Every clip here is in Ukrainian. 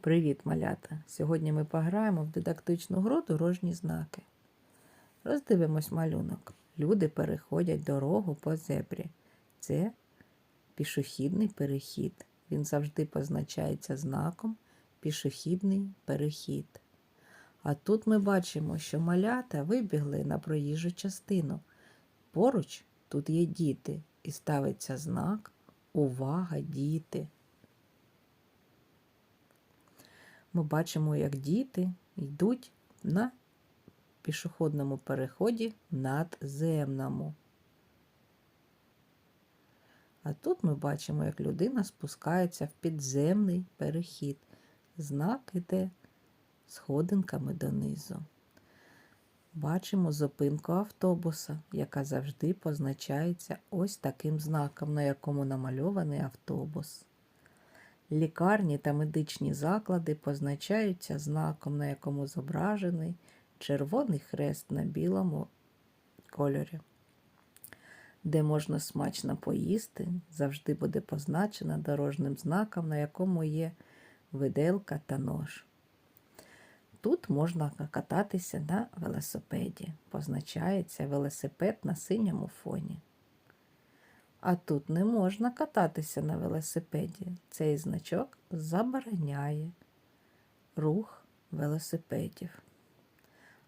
Привіт, малята! Сьогодні ми пограємо в дидактичну гру дорожні знаки. Роздивимось малюнок. Люди переходять дорогу по зебрі. Це пішохідний перехід. Він завжди позначається знаком пішохідний перехід. А тут ми бачимо, що малята вибігли на проїжджу частину. Поруч тут є діти, і ставиться знак Увага, діти! Ми бачимо, як діти йдуть на пішохідному переході надземному. А тут ми бачимо, як людина спускається в підземний перехід. Знак іде сходинками донизу. Бачимо зупинку автобуса, яка завжди позначається ось таким знаком, на якому намальований автобус. Лікарні та медичні заклади позначаються знаком, на якому зображений червоний хрест на білому кольорі. Де можна смачно поїсти, завжди буде позначено дорожнім знаком, на якому є виделка та нож. Тут можна кататися на велосипеді. Позначається велосипед на синьому фоні. А тут не можна кататися на велосипеді. Цей значок забороняє рух велосипедів.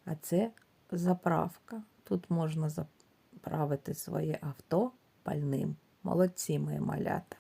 А це заправка. Тут можна заправити своє авто пальним. Молодці мої малята.